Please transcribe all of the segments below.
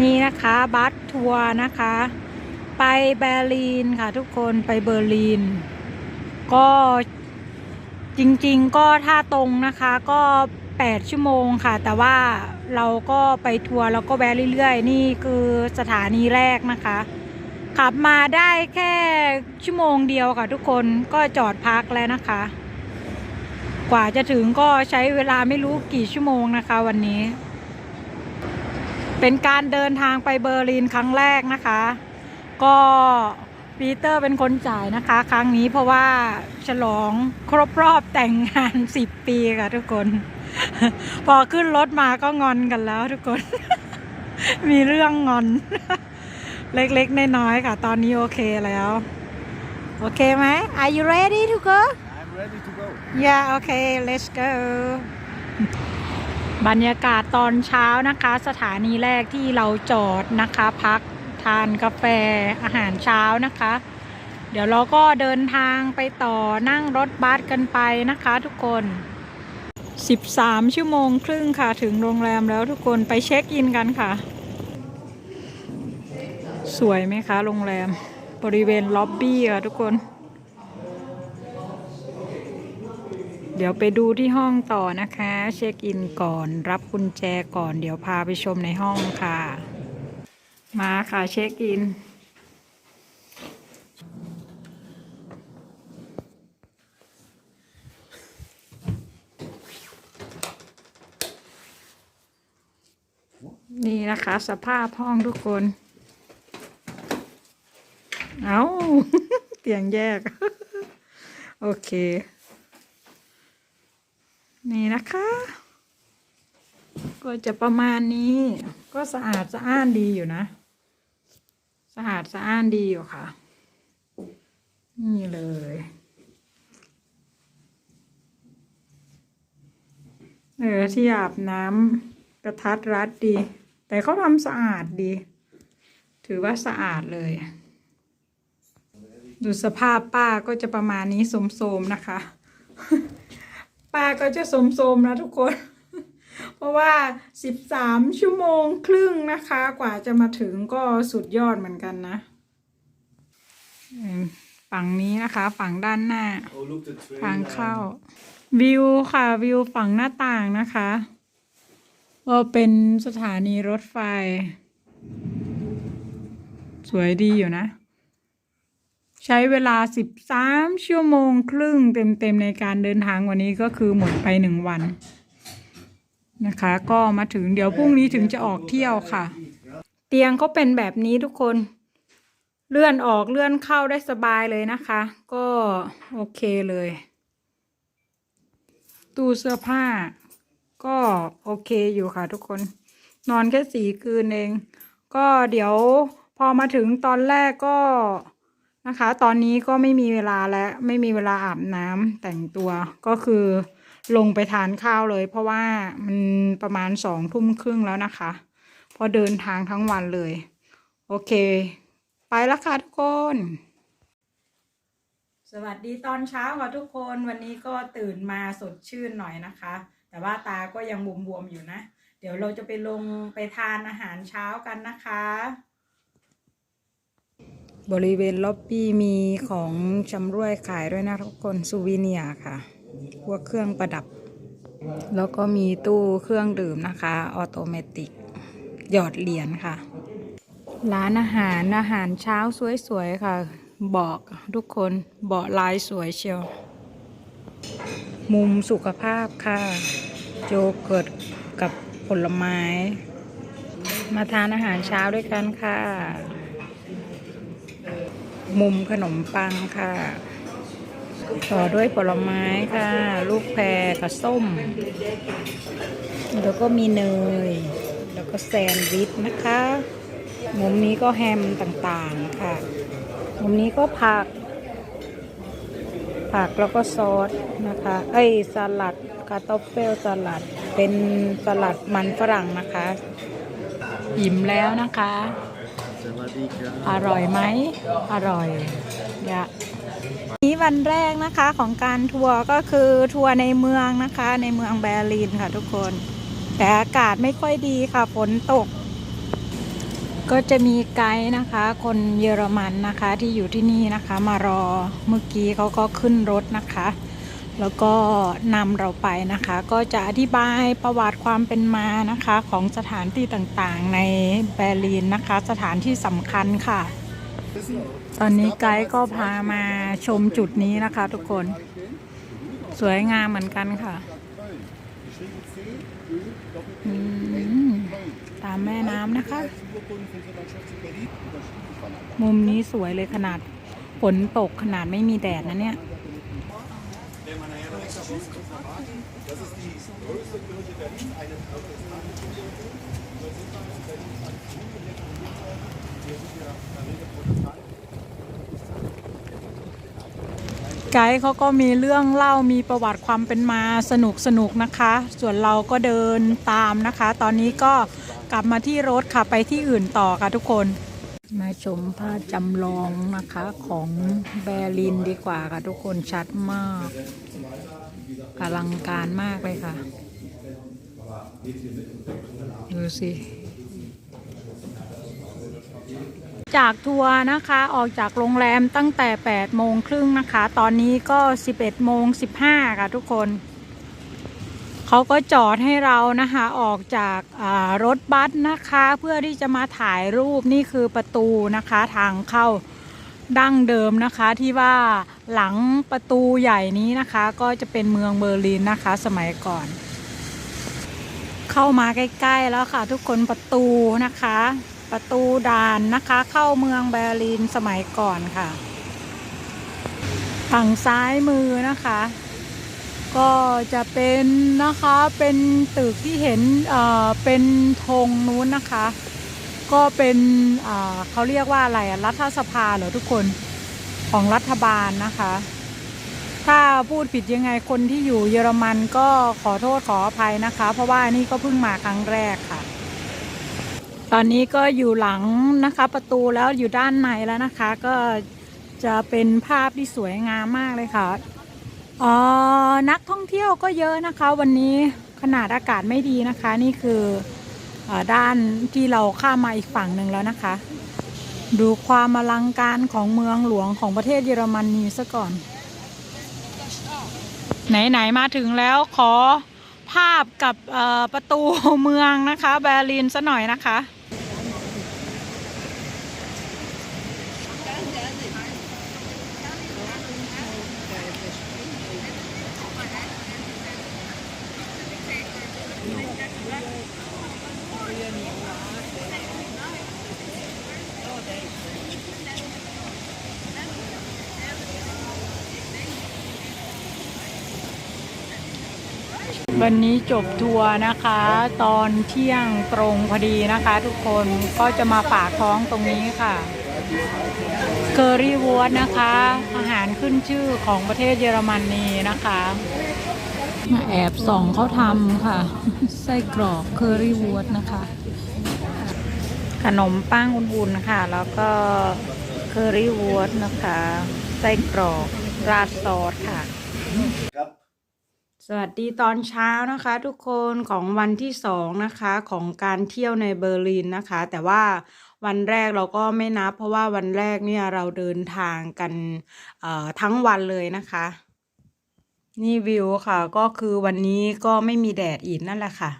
นี่นะคะบัสทัวร์นะคะ ไปเบอร์ลินค่ะทุกคนไปเบอร์ลิน ก็จริงๆก็ถ้าตรงนะคะก็ 8 ชั่วโมงค่ะ แต่ว่าเราก็ไปทัวร์แล้วก็แวะเรื่อยๆ นี่คือสถานีแรกนะคะ ขับมาได้แค่ชั่วโมงเดียวค่ะทุกคนก็จอดพักแล้วนะคะ กว่าจะถึงก็ใช้เวลาไม่รู้กี่ชั่วโมงนะคะวันนี้ เป็นการเดินทางไปเบอร์ลินครั้งแรกนะคะ ก็ปีเตอร์เป็นคนจ่ายนะคะ ครั้งนี้เพราะว่าฉลองครบรอบแต่งงาน10ปีค่ะทุกคน พอขึ้นรถมาก็งอนกันแล้วทุกคน มีเรื่องงอน เล็กๆน้อยๆค่ะ ตอนนี้โอเคแล้ว โอเคไหม Are you ready to go I'm ready to go. Yeah okay let's go บรรยากาศตอนเช้านะคะ สถานีแรกที่เราจอดนะคะ พักทานกาแฟอาหารเช้านะคะ เดี๋ยวเราก็เดินทางไปต่อนั่งรถบัสกันไปนะคะ ทุกคน 13 ชั่วโมงครึ่งค่ะถึงโรงแรมแล้วทุกคนไปเช็คอินกันค่ะ สวยไหมคะโรงแรมบริเวณล็อบบี้ค่ะทุกคน เดี๋ยวไปดูที่ห้องต่อนะคะ เช็คอินก่อน รับกุญแจก่อน เดี๋ยวพาไปชมในห้องค่ะ มาค่ะเช็คอิน นี่นะคะสภาพห้องทุกคน เอาเตียงแยก โอเค นี่นะคะ ก็จะประมาณนี้ ก็สะอาดสะอ้านดีอยู่นะ สะอาดสะอ้านดีอยู่ค่ะ นี่เลยเออที่อาบน้ำกระทัดรัดดี แต่เขาทำสะอาดดี ถือว่าสะอาดเลย ดูสภาพป้าก็จะประมาณนี้โสมๆนะคะ ป้าก็จะโสมๆนะทุกคน เพราะว่า 13 ชั่วโมงครึ่งนะคะ กว่าจะมาถึงก็สุดยอดเหมือนกันนะอืมฝั่งนี้นะคะฝั่งด้านหน้า Oh, look, the train. ทางเข้า um, วิวค่ะวิวฝั่งหน้าต่างนะคะ ก็เป็นสถานีรถไฟ สวยดีอยู่นะ ใช้เวลา 13 ชั่วโมงครึ่งเต็มๆในการเดินทางวันนี้ก็คือหมดไปหนึ่งวัน นะคะ ก็มาถึงเดี๋ยวพรุ่งนี้ถึงจะออกเที่ยวค่ะ เตียงก็เป็นแบบนี้ทุกคนเลื่อนออกเลื่อนเข้าได้สบายเลยนะคะ ก็โอเคเลย ตู้เสื้อผ้า ก็โอเคอยู่ค่ะทุกคน นอนแค่สี่คืนเอง ก็เดี๋ยวพอมาถึงตอนแรกก็ นะคะ ตอนนี้ก็ไม่มีเวลาแล้วไม่มีเวลาอาบน้ำแต่งตัวก็คือลงไปทานข้าวเลย เพราะว่ามันประมาณสองทุ่มครึ่งแล้วนะคะ พอเดินทางทั้งวันเลย โอเค ไปแล้วค่ะทุกคน สวัสดีตอนเช้าค่ะทุกคนวันนี้ก็ตื่นมาสดชื่นหน่อยนะคะ แต่ว่าตาก็ยังบวมๆอยู่นะ เดี๋ยวเราจะไปลงไปทานอาหารเช้ากันนะคะ บริเวณล็อบบี้มีของชำร่วยขายด้วยนะทุกคนซูวิเนียค่ะ พวกเครื่องประดับ แล้วก็มีตู้เครื่องดื่มนะคะ ออโตเมติก หยอดเหรียญค่ะ ร้านอาหารอาหารเช้าสวยๆค่ะ บอกทุกคนเบาะลายสวยเชียว มุมสุขภาพค่ะ โจเกิร์ตกับผลไม้ มาทานอาหารเช้าด้วยกันค่ะ มุมขนมปังค่ะ ต่อด้วยผลไม้ค่ะ ลูกแพรกับส้ม แล้วก็มีเนย แล้วก็แซนด์วิชนะคะ มุมนี้ก็แฮมต่างๆค่ะ มุมนี้ก็ผัก ผักแล้วก็ซอสนะคะ เอ้ยสลัดคาโตเฟลสลัด เป็นสลัดมันฝรั่งนะคะ อิ่มแล้วนะคะ อร่อยไหม อร่อยยะนี้วันแรกนะคะของการทัวร์ก็คือทัวร์ในเมืองนะคะ ในเมืองแบร์ลินค่ะทุกคน แต่อากาศไม่ค่อยดีค่ะฝนตก ก็จะมีไกด์นะคะ คนเยอรมันนะคะที่อยู่ที่นี่นะคะ มารอเมื่อกี้เขาก็ขึ้นรถนะคะ แล้วก็นำเราไปนะคะ ก็จะอธิบายประวัติความเป็นมานะคะ ของสถานที่ต่างๆในเบอร์ลินนะคะ สถานที่สำคัญค่ะ ตอนนี้ไกด์ก็พามาชมจุดนี้นะคะทุกคน สวยงามเหมือนกันค่ะ ตามแม่น้ำนะคะ มุมนี้สวยเลยขนาดฝนตกขนาดไม่มีแดดนะเนี่ย ไกด์เขาก็มีเรื่องเล่ามีประวัติความเป็นมาสนุกสนุกนะคะ ส่วนเราก็เดินตามนะคะ ตอนนี้ก็กลับมาที่รถค่ะไปที่อื่นต่อค่ะทุกคน มาชมภาพจำลองนะคะของเบอร์ลินดีกว่าค่ะทุกคนชัดมาก อลังการมากเลยค่ะ ดูสิ จากทัวร์นะคะออกจากโรงแรมตั้งแต่ 8 โมงครึ่งนะคะ ตอนนี้ก็ 11 โมง 15 ค่ะทุกคน เขาก็จอดให้เรานะคะ ออกจาการถบัสนะคะ เพื่อที่จะมาถ่ายรูปนี่คือประตูนะคะทางเข้าดั้งเดิมนะคะที่ว่า หลังประตูใหญ่นี้นะคะ ก็จะเป็นเมืองเบอร์ลินนะคะ สมัยก่อน เข้ามาใกล้ ๆ แล้วค่ะ ทุกคนประตูนะคะ ประตูด่านนะคะ เข้าเมืองเบอร์ลินสมัยก่อนค่ะ ฝั่งซ้ายมือนะคะ ก็จะเป็นนะคะเป็นตึกที่เห็นเอ่อเป็นธงนู้นนะคะ ก็เป็นเอ่อเขาเรียกว่าอะไรรัฐสภาเหรอทุกคน ของรัฐบาลนะคะ ถ้าพูดผิดยังไงคนที่อยู่เยอรมันก็ขอโทษขออภัยนะคะ เพราะว่านี่ก็เพิ่งมาครั้งแรกค่ะ ตอนนี้ก็อยู่หลังนะคะประตูแล้วอยู่ด้านในแล้วนะคะ ก็จะเป็นภาพที่สวยงามมากเลยค่ะอ๋อนักท่องเที่ยวก็เยอะนะคะ วันนี้ขนาดอากาศไม่ดีนะคะ นี่คือออด้านที่เราข้ามมาอีกฝั่งหนึ่งแล้วนะคะ ดูความอลังการของเมืองหลวงของประเทศเยอรมนีซะก่อน ไหน ๆ มาถึงแล้วขอภาพกับประตูเมืองนะคะ เบอร์ลินซะหน่อยนะคะ วันนี้จบทัวร์นะคะ ตอนเที่ยงตรงพอดีนะคะ ทุกคนก็จะมาปากท้องตรงนี้ค่ะเกอรี่วอดนะคะ อาหารขึ้นชื่อของประเทศเยอรมนีนะคะมาแอบส่องเขาทำค่ะ ไส้กรอกเคอรี่วอดนะคะ ขนมปังอุ่นๆค่ะ แล้วก็เคอรี่วอดนะคะ ไส้กรอกราดซอสค่ะครับ สวัสดีตอนเช้านะคะ ทุกคนของวันที่สองนะคะของการเที่ยวในเบอร์ลินนะคะ แต่ว่าวันแรกเราก็ไม่นับ เพราะว่าวันแรกเนี่ยเราเดินทางกันทั้งวันเลยนะคะ นี่วิวค่ะ ก็คือวันนี้ก็ไม่มีแดดอีกนั่นแหละค่ะ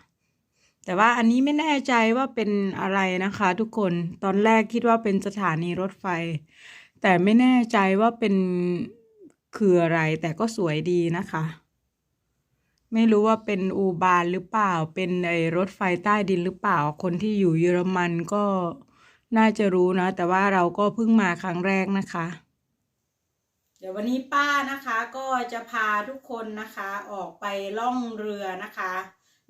แต่ว่าอันนี้ไม่แน่ใจว่าเป็นอะไรนะคะ ทุกคนตอนแรกคิดว่าเป็นสถานีรถไฟ แต่ไม่แน่ใจว่าเป็นคืออะไรแต่ก็สวยดีนะคะ ไม่รู้ว่าเป็นอูบานหรือเปล่า เป็นไอรถไฟใต้ดินหรือเปล่า คนที่อยู่เยอรมันก็น่าจะรู้นะ แต่ว่าเราก็เพิ่งมาครั้งแรกนะคะ เดี๋ยววันนี้ป้านะคะก็จะพาทุกคนนะคะออกไปล่องเรือนะคะ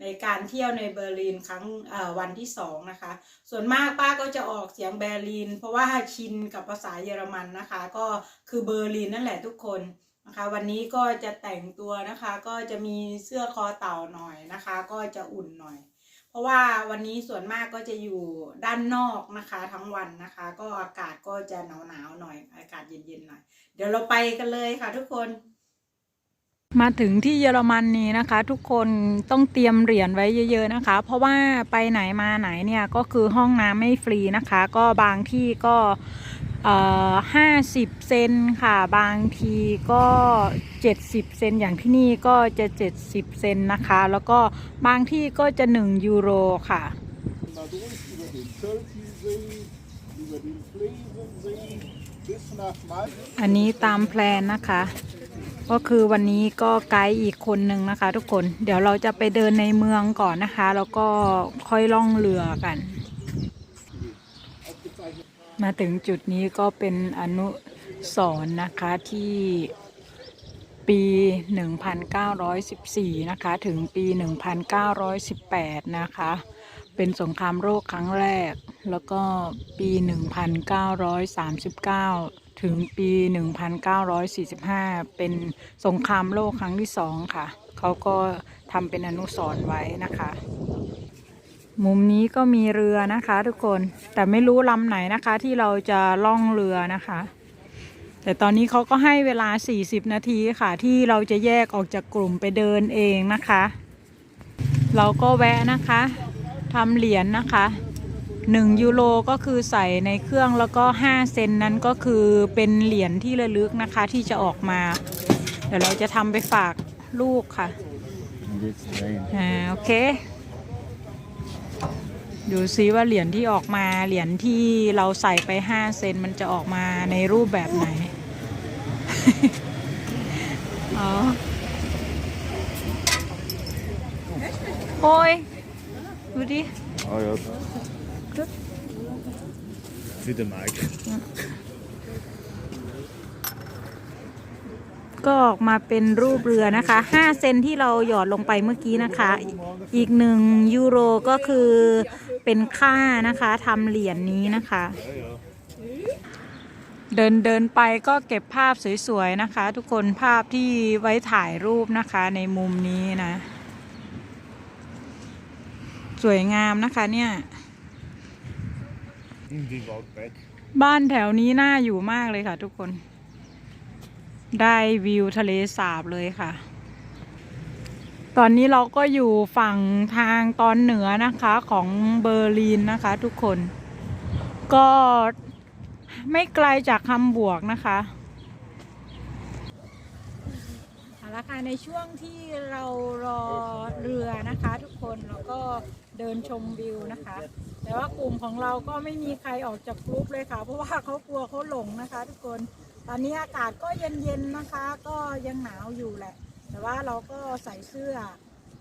ในการเที่ยวในเบอร์ลินครั้งวันที่สองนะคะ ส่วนมากป้าก็จะออกเสียงเบอร์ลิน เพราะว่าชินกับภาษาเยอรมันนะคะ ก็คือเบอร์ลินนั่นแหละทุกคน นะคะ วันนี้ก็จะแต่งตัวนะคะ ก็จะมีเสื้อคอเต่าหน่อยนะคะ ก็จะอุ่นหน่อย เพราะว่าวันนี้ส่วนมากก็จะอยู่ด้านนอกนะคะ ทั้งวันนะคะ ก็อากาศก็จะหนาวๆหน่อย อากาศเย็นๆหน่อย เดี๋ยวเราไปกันเลยค่ะทุกคนมาถึงที่เยอรมันนี้นะคะ ทุกคนต้องเตรียมเหรียญไว้เยอะๆนะคะ เพราะว่าไปไหนมาไหนเนี่ยก็คือห้องน้ำไม่ฟรีนะคะ ก็บางที่ก็ ห้าสิบเซนค่ะบางทีก็70เซนอย่างที่นี่ก็จะ70เซนนะคะ แล้วก็บางที่ก็จะ1ยูโรค่ะ อันนี้ตามแพลนนะคะ ก็คือวันนี้ก็ไกด์อีกคนหนึ่งนะคะ ทุกคนเดี๋ยวเราจะไปเดินในเมืองก่อนนะคะ แล้วก็ค่อยล่องเรือกัน มาถึงจุดนี้ก็เป็นอนุสรณ์นะคะที่ปี 1914 นะคะ ถึงปี 1918 นะคะ เป็นสงครามโลกครั้งแรก แล้วก็ปี 1939 ถึงปี 1945 เป็นสงครามโลกครั้งที่สองค่ะ เขาก็ทำเป็นอนุสรณ์ไว้นะคะ มุมนี้ก็มีเรือนะคะทุกคนแต่ไม่รู้ลำไหนนะคะที่เราจะล่องเรือนะคะ แต่ตอนนี้เขาก็ให้เวลา 40 นาทีค่ะ ที่เราจะแยกออกจากกลุ่มไปเดินเองนะคะ เราก็แวะนะคะทำเหรียญนะคะ1ยูโรก็คือใส่ในเครื่องแล้วก็ 5 เซนนั้นก็คือเป็นเหรียญที่ระลึกนะคะที่จะออกมา เดี๋ยวเราจะทำไปฝากลูกค่ะอ่าโอเค ดูซิว่าเหรียญที่ออกมาเหรียญที่เราใส่ไป5เซนมันจะออกมาในรูปแบบไหน อ๋อ โอ้ย ดูดิ Oh ja. Für den Mike. ก็ออกมาเป็นรูปเรือนะคะ5เซนที่เราหยอดลงไปเมื่อกี้นะคะ อีกหนึ่งยูโรก็คือเป็นค่านะคะทำเหรียญนี้นะคะ เดินเดินไปก็เก็บภาพสวยๆนะคะ ทุกคนภาพที่ไว้ถ่ายรูปนะคะในมุมนี้นะ สวยงามนะคะเนี่ย Die Waldberg. บ้านแถวนี้น่าอยู่มากเลยค่ะทุกคน ได้วิวทะเลสาบเลยค่ะ ตอนนี้เราก็อยู่ฝั่งทางตอนเหนือนะคะของเบอร์ลินนะคะทุกคน ก็ไม่ไกลจากคำบวกนะคะเอาละค่ะในช่วงที่เรารอเรือนะคะ ทุกคนเราก็เดินชมวิวนะคะ แต่ว่ากลุ่มของเราก็ไม่มีใครออกจากกรุ๊ปเลยค่ะ เพราะว่าเขากลัวเขาหลงนะคะ ทุกคน ตอนนี้อากาศก็เย็นๆนะคะ ก็ยังหนาวอยู่แหละ แต่ว่าเราก็ใส่เสื้อ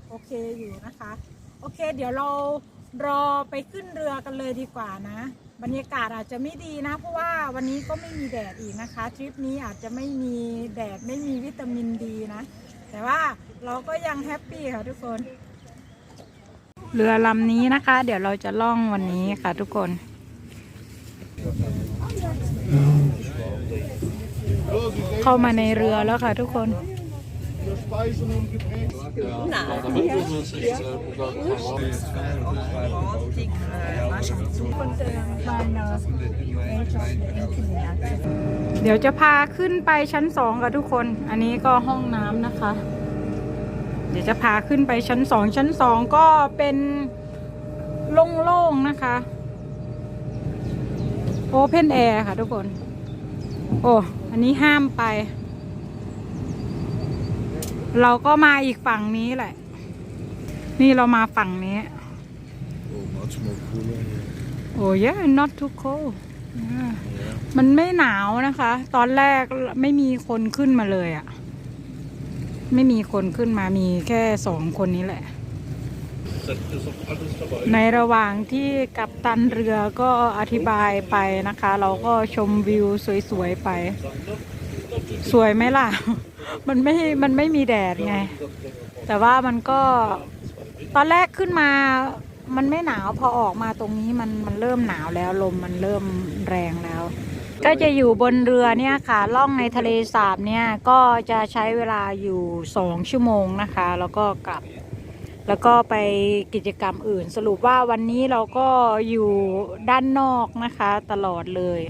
โอเคอยู่นะคะ โอเค เดี๋ยวเรารอไปขึ้นเรือกันเลยดีกว่านะ บรรยากาศอาจจะไม่ดีนะ เพราะว่าวันนี้ก็ไม่มีแดดอีกนะคะ ทริปนี้อาจจะไม่มีแดดไม่มีวิตามินดีนะ แต่ว่าเราก็ยังแฮปปี้ค่ะทุกคน เรือลำนี้นะคะ เดี๋ยวเราจะล่องวันนี้ค่ะทุกคน เข้ามาในเรือแล้วค่ะทุกคน เดี๋ยวจะพาขึ้นไปชั้นสองกับทุกคน อันนี้ก็ห้องน้ำนะคะ เดี๋ยวจะพาขึ้นไปชั้นสองชั้นสองก็เป็นโล่งๆนะคะ โอเพนแอร์ค่ะทุกคน โอ้อันนี้ห้ามไป เราก็มาอีกฝั่งนี้แหละ นี่เรามาฝั่งนี้ Oh, manchmal cooler hier. โอ้ย not too cold อ่ามันไม่หนาวนะคะ ตอนแรกไม่มีคนขึ้นมาเลยอะ่ะ ไม่มีคนขึ้นมามีแค่สองคนนี้แหละ ในระหว่างที่กัปตันเรือก็อธิบายไปนะคะ เราก็ชมวิวสวยๆไป สวยไหมล่ะ มันไม่ มันไม่มีแดดไง แต่ว่ามันก็ตอนแรกขึ้นมามันไม่หนาวพอออกมาตรงนี้มันมันเริ่มหนาวแล้วลมมันเริ่มแรงแล้ว ก็จะอยู่บนเรือเนี่ยค่ะล่องในทะเลสาบเนี่ยก็จะใช้เวลาอยู่สองชั่วโมงนะคะ แล้วก็กลับ แล้วก็ไปกิจกรรมอื่น สรุปว่าวันนี้เราก็อยู่ด้านนอกนะคะ ตลอดเลย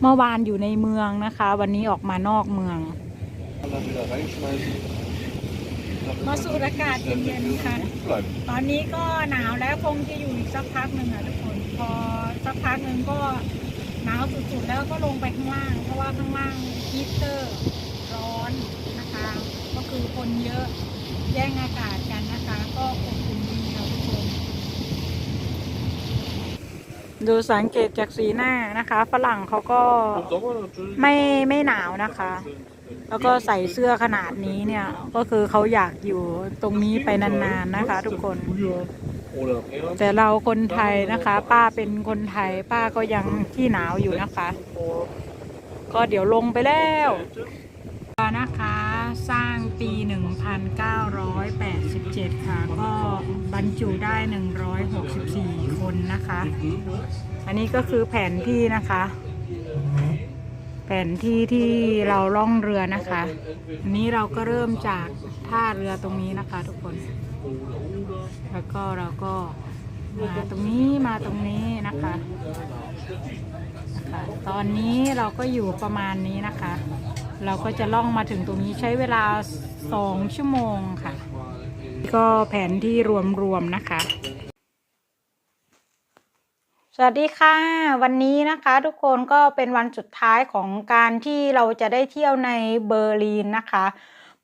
เมื่อวานอยู่ในเมืองนะคะ วันนี้ออกมานอกเมือง มาสูดอากาศเย็นๆค่ะ ตอนนี้ก็หนาวแล้วคงจะอยู่อีกสักพักหนึ่งอะทุกคน พอสักพักหนึ่งก็ หนาวสุดๆแล้วก็ลงไปข้างล่าง เพราะว่าข้างล่างฮีเตอร์ร้อนนะคะ ก็คือคนเยอะแย่งอากาศกันนะคะ ก็อบอุ่นดีค่ะทุกคนดูสังเกตจากสีหน้านะคะ ฝรั่งเขาก็ไม่ไม่หนาวนะคะ แล้วก็ใส่เสื้อขนาดนี้เนี่ย ก็คือเขาอยากอยู่ตรงนี้ไปนานๆนะคะ ทุกคน แต่เราคนไทยนะคะ ป้าเป็นคนไทย ป้าก็ยังที่หนาวอยู่นะคะ ก็เดี๋ยวลงไปแล้วนะคะ สร้างปี 1987 ค่ะ ก็บรรจุได้ 164 คนนะคะ อันนี้ก็คือแผนที่นะคะ แผนที่ที่เราล่องเรือนะคะ อันนี้เราก็เริ่มจากท่าเรือตรงนี้นะคะทุกคน แล้วก็เราก็มาตรงนี้มาตรงนี้นะคะนะคะตอนนี้เราก็อยู่ประมาณนี้นะคะ เราก็จะล่องมาถึงตรงนี้ใช้เวลาสองชั่วโมงค่ะ ก็แผนที่รวมๆนะคะ สวัสดีค่ะ วันนี้นะคะทุกคนก็เป็นวันสุดท้ายของการที่เราจะได้เที่ยวในเบอร์ลินนะคะ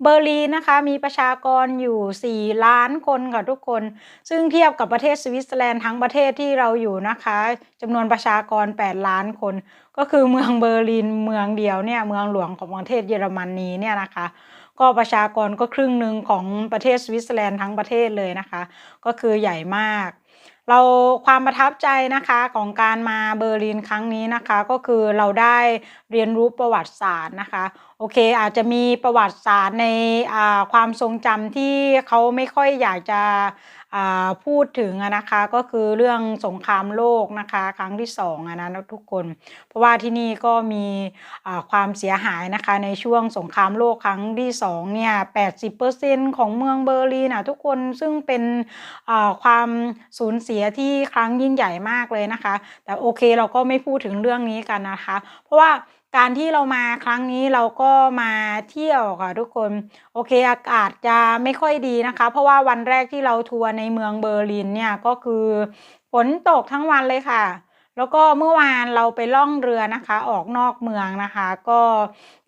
เบอร์ลินนะคะมีประชากรอยู่ 4 ล้านคนค่ะทุกคน ซึ่งเทียบกับประเทศสวิตเซอร์แลนด์ทั้งประเทศที่เราอยู่นะคะจำนวนประชากร 8 ล้านคน ก็คือเมืองเบอร์ลินเมืองเดียวเนี่ยเมืองหลวงของประเทศเยอรมนีเนี่ยนะคะก็ประชากรก็ครึ่งหนึ่งของประเทศสวิตเซอร์แลนด์ทั้งประเทศเลยนะคะ ก็คือใหญ่มาก เราความประทับใจนะคะของการมาเบอร์ลินครั้งนี้นะคะ ก็คือเราได้เรียนรู้ประวัติศาสตร์นะคะ โอเคอาจจะมีประวัติศาสตร์ในความทรงจำที่เขาไม่ค่อยอยากจะ พูดถึงนะคะก็คือเรื่องสงครามโลกนะคะครั้งที่สองอะนะทุกคน เพราะว่าที่นี่ก็มีความเสียหายนะคะในช่วงสงครามโลกครั้งที่สองเนี่ย80%ของเมืองเบอร์ลินอะทุกคนซึ่งเป็นความสูญเสียที่ครั้งยิ่งใหญ่มากเลยนะคะ แต่โอเคเราก็ไม่พูดถึงเรื่องนี้กันนะคะ เพราะว่า การที่เรามาครั้งนี้เราก็มาเที่ยวค่ะทุกคน โอเคอากาศจะไม่ค่อยดีนะคะ เพราะว่าวันแรกที่เราทัวร์ในเมืองเบอร์ลินเนี่ยก็คือฝนตกทั้งวันเลยค่ะ แล้วก็เมื่อวานเราไปล่องเรือนะคะ ออกนอกเมืองนะคะ ก็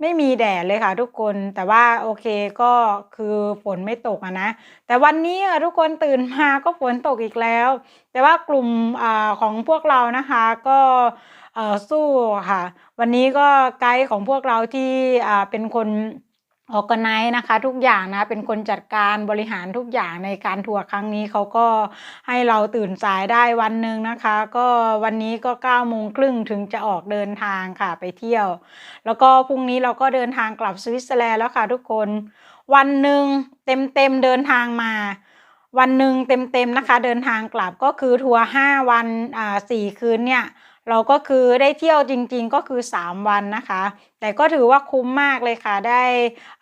ไม่มีแดดเลยค่ะ ทุกคนแต่ว่าโอเคก็คือฝนไม่ตกนะ แต่วันนี้อะทุกคนตื่นมาก็ฝนตกอีกแล้ว แต่ว่ากลุ่มอของพวกเรานะคะก็ สู้ค่ะ วันนี้ก็ไกด์ของพวกเราที่เป็นคนออกไนนะคะ ทุกอย่างนะเป็นคนจัดการบริหารทุกอย่างในการทัวร์ครั้งนี้เขาก็ให้เราตื่นสายได้วันหนึ่งนะคะ ก็วันนี้ก็9ก้าโมงครึ่งถึงจะออกเดินทางค่ะไปเที่ยว แล้วก็พรุ่งนี้เราก็เดินทางกลับสวิตเซอร์แลนด์แล้วค่ะทุกคนวันหนึ่งเต็มเต็มเดินทางมา วันหนึ่งเต็มๆนะคะ เดินทางกลับก็คือทัวร์ห้าวันอ่าสี่คืนเนี่ย เราก็คือได้เที่ยวจริงๆก็คือ 3 วันนะคะ แต่ก็ถือว่าคุ้มมากเลยค่ะ ได้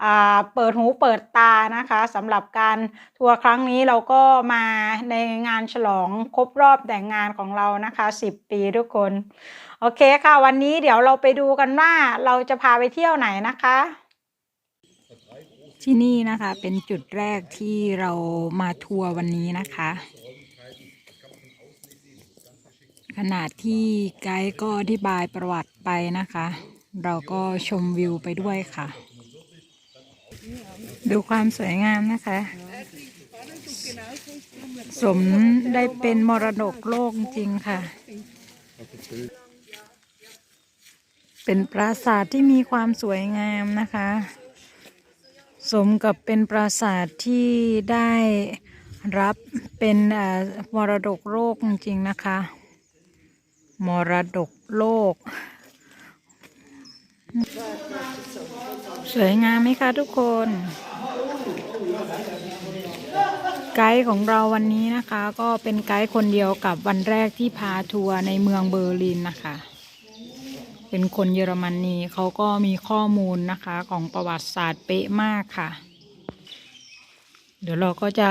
อ่าเปิดหูเปิดตานะคะสำหรับการทัวร์ครั้งนี้เราก็มาในงานฉลองครบรอบแต่งงานของเรานะคะ 10 ปีทุกคน โอเคค่ะ วันนี้เดี๋ยวเราไปดูกันว่าเราจะพาไปเที่ยวไหนนะคะที่นี่นะคะเป็นจุดแรกที่เรามาทัวร์วันนี้นะคะ ขนาดที่ไกด์ก็อธิบายประวัติไปนะคะ เราก็ชมวิวไปด้วยค่ะ ดูความสวยงามนะคะ สมได้เป็นมรดกโลกจริงค่ะ เป็นปราสาทที่มีความสวยงามนะคะ สมกับเป็นปราสาทที่ได้รับเป็นอ่อมรดกโลกจริงนะคะ มรดกโลก สวยงามไหมคะทุกคน ไกด์ของเราวันนี้นะคะ ก็เป็นไกด์คนเดียวกับวันแรกที่พาทัวร์ในเมืองเบอร์ลินนะคะ เป็นคนเยอรมนนีเขาก็มีข้อมูลนะคะของประวัติศาสตร์เป๊ะมากค่ะ เดี๋ยวเราก็จะ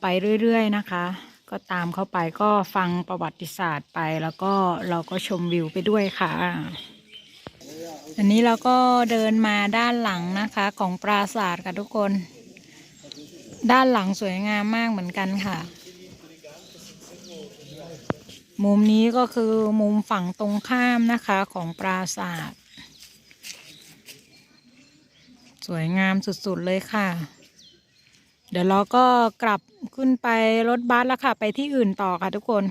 ไปเรื่อยๆนะคะ ก็ตามเข้าไปก็ฟังประวัติศาสตร์ไปแล้วก็เราก็ชมวิวไปด้วยค่ะ อันนี้เราก็เดินมาด้านหลังนะคะของปราสาทค่ะทุกคน ด้านหลังสวยงามมากเหมือนกันค่ะ มุมนี้ก็คือมุมฝั่งตรงข้ามนะคะของปราสาท สวยงามสุดๆเลยค่ะ เดี๋ยวเราก็กลับขึ้นไปรถบัสแล้วค่ะ ไปที่อื่นต่อค่ะทุกคน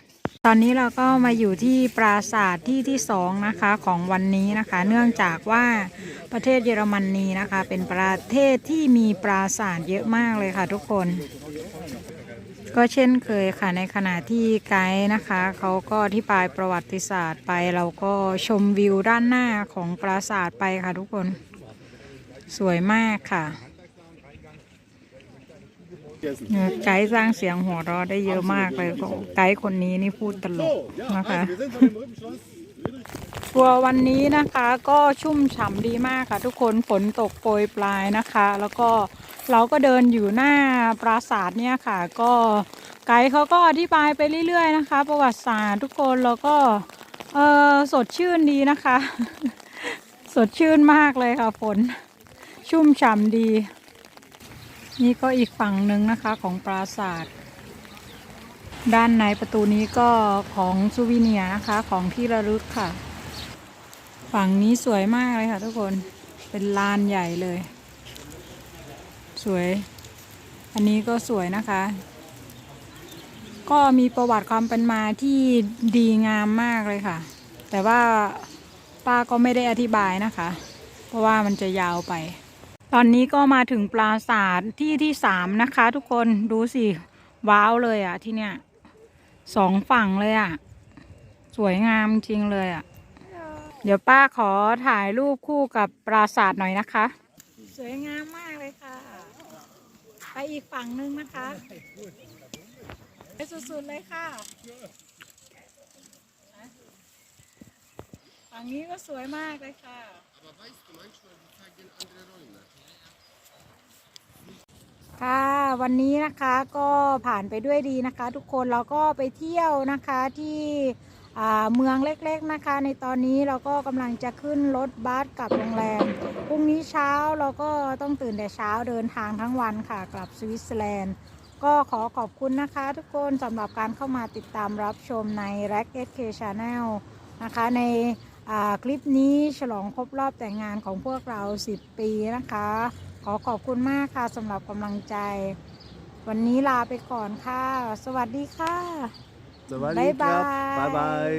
ตอนนี้เราก็มาอยู่ที่ปราสาทที่ที่สองนะคะของวันนี้นะคะ เนื่องจากว่าประเทศเยอรมนีนะคะ เป็นประเทศที่มีปราสาทเยอะมากเลยค่ะทุกคน ก็เช่นเคยค่ะในขณะที่ไกด์นะคะเขาก็อธิบายประวัติศาสตร์ไป เราก็ชมวิวด้านหน้าของปราสาทไปค่ะทุกคน สวยมากค่ะ ไกด์สร้างเสียงหัวเราะได้เยอะมากเลยไกด์คนนี้นี่พูดตลกนะคะ also wir sind von dem Rippenschloss. ทัวร์วันนี้นะคะก็ชุ่มฉ่ำดีมากค่ะ ทุกคนฝนตกโปรยปลายนะคะ แล้วก็เราก็เดินอยู่หน้าปราสาทเนี่ยค่ะ ก็ไกด์เขาก็อธิบายไปเรื่อยๆนะคะ ประวัติศาสตร์ทุกคนแล้วก็เออสดชื่นดีนะคะ สดชื่นมากเลยค่ะฝน ชุ่มฉ่ำดี นี่ก็อีกฝั่งหนึ่งนะคะของปราสาทด้านในประตูนี้ก็ของซูวิเนียนะคะของที่ระลึกค่ะ ฝั่งนี้สวยมากเลยค่ะทุกคนเป็นลานใหญ่เลย สวย อันนี้ก็สวยนะคะ ก็มีประวัติความเป็นมาที่ดีงามมากเลยค่ะ แต่ว่าป้าก็ไม่ได้อธิบายนะคะ เพราะว่ามันจะยาวไป อนนี้ก็มาถึงปราสาทที่ที่สามนะคะ ทุกคนดูสิ ว้าวเลยอะที่เนี่ยสองฝั่งเลยอะสวยงามจริงเลยอะเดี๋ยวป้าขอถ่ายรูปคู่กับปราสาทหน่อยนะคะ สวยงามมากเลยค่ะ ไปอีกฝั่งนึงนะคะไปสุดๆเลยค่ะฝั่งนี้ก็สวยมากเลยค่ะ ค่ะวันนี้นะคะก็ผ่านไปด้วยดีนะคะ ทุกคนเราก็ไปเที่ยวนะคะที่เมืองเล็กๆนะคะ ในตอนนี้เราก็กำลังจะขึ้นรถบัสกลับโรงแรมพรุ่งนี้เช้าเราก็ต้องตื่นแต่เช้าเดินทางทั้งวันค่ะกลับสวิตเซอร์แลนด์ ก็ขอขอบคุณนะคะ ทุกคนสำหรับการเข้ามาติดตามรับชมใน r a c k k Channel นะคะในคลิปนี้ฉลองครบรอบแต่งงานของพวกเรา 10 ปีนะคะ อขอบคุณมากค่ะสำหรับกำลังใจ วันนี้ลาไปก่อนค่ะ สวัสดีค่ะ สวัสบ๊าดียครับบายบ๊ายบาย